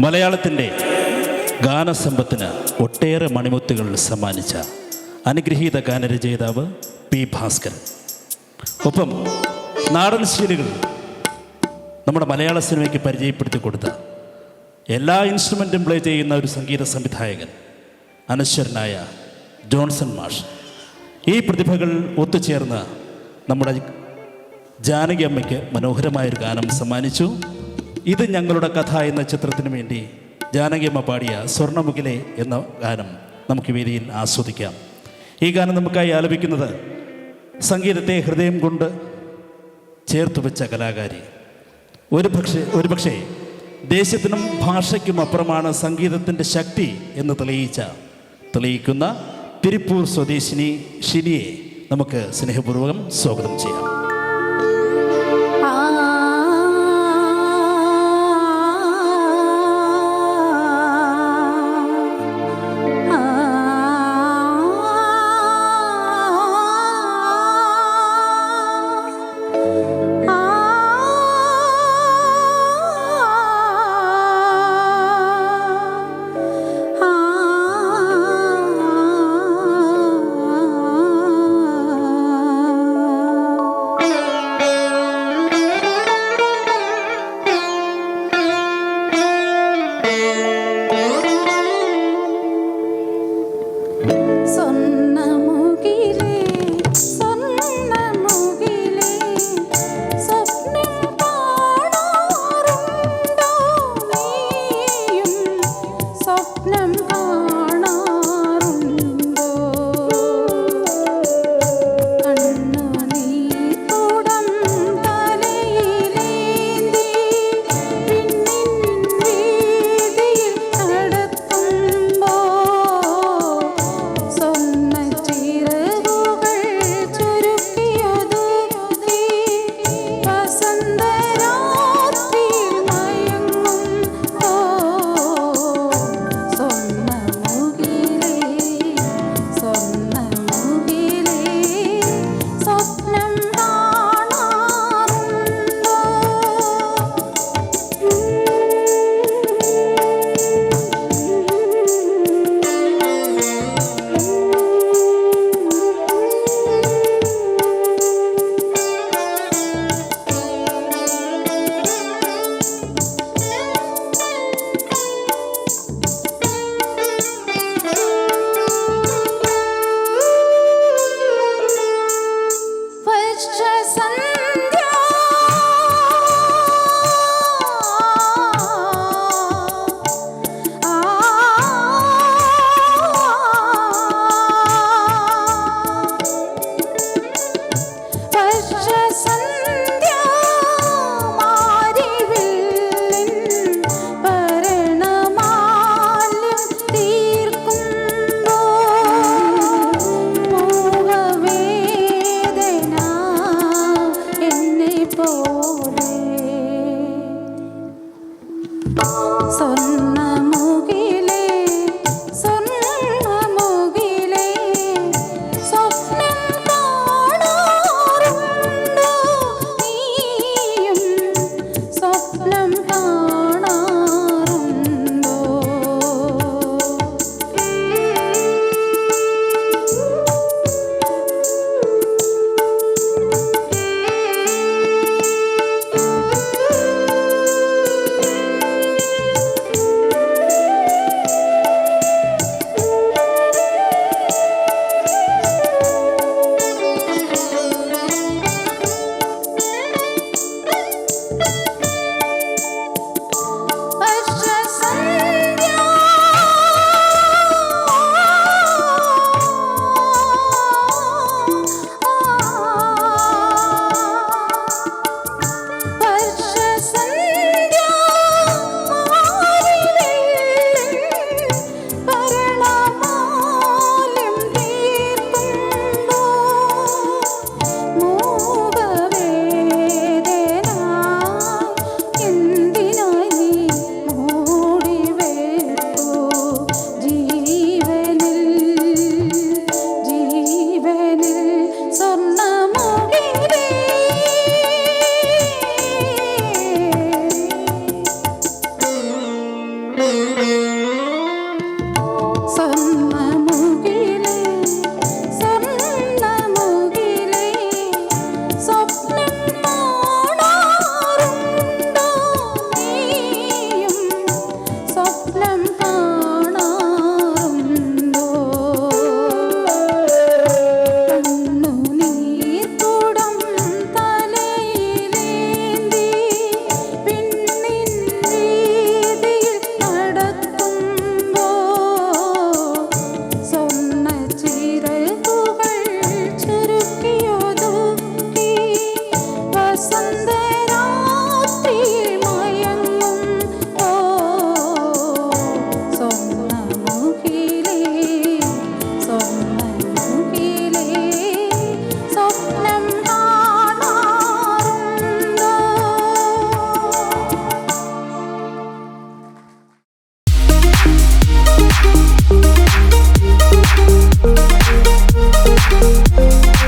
മലയാളത്തിന്റെ ഗാനസമ്പത്തിന് ഒട്ടേറെ മണിമുത്തുകൾ സമ്മാനിച്ച അനുഗ്രഹീത ഗാനരചയിതാവ് പി ഭാസ്കരൻ. ഒപ്പം നാടൻ ശീലുകൾ നമ്മുടെ മലയാള സിനിമയ്ക്ക് പരിചയപ്പെടുത്തി കൊടുത്ത എല്ലാ ഇൻസ്ട്രുമെന്റും പ്ലേ ചെയ്യുന്ന ഒരു സംഗീത സംവിധായകൻ അനശ്വരനായ ജോൺസൺ മാഷ്. ഈ പ്രതിഭകൾ ഒത്തുചേർന്ന് നമ്മുടെ ജാനകി അമ്മയ്ക്ക് മനോഹരമായൊരു ഗാനം സമ്മാനിച്ചു. ഇത് ഞങ്ങളുടെ കഥ എന്ന ചിത്രത്തിന് വേണ്ടി ജാനകിയമ്മ പാടിയ സ്വർണമുഖിലെ എന്ന ഗാനം നമുക്ക് വേദിയിൽ ആസ്വദിക്കാം. ഈ ഗാനം നമുക്കായി ആലപിക്കുന്നത് സംഗീതത്തെ ഹൃദയം കൊണ്ട് ചേർത്ത് വെച്ച കലാകാരി. ഒരു പക്ഷേ ഒരു പക്ഷേ ദേശത്തിനും ഭാഷയ്ക്കും അപ്പുറമാണ് സംഗീതത്തിന്റെ ശക്തി എന്ന് തെളിയിച്ച തെളിയിക്കുന്ന തിരുപ്പൂർ സ്വദേശിനി ഷിനിയെ നമുക്ക് സ്നേഹപൂർവം സ്വാഗതം ചെയ്യാം.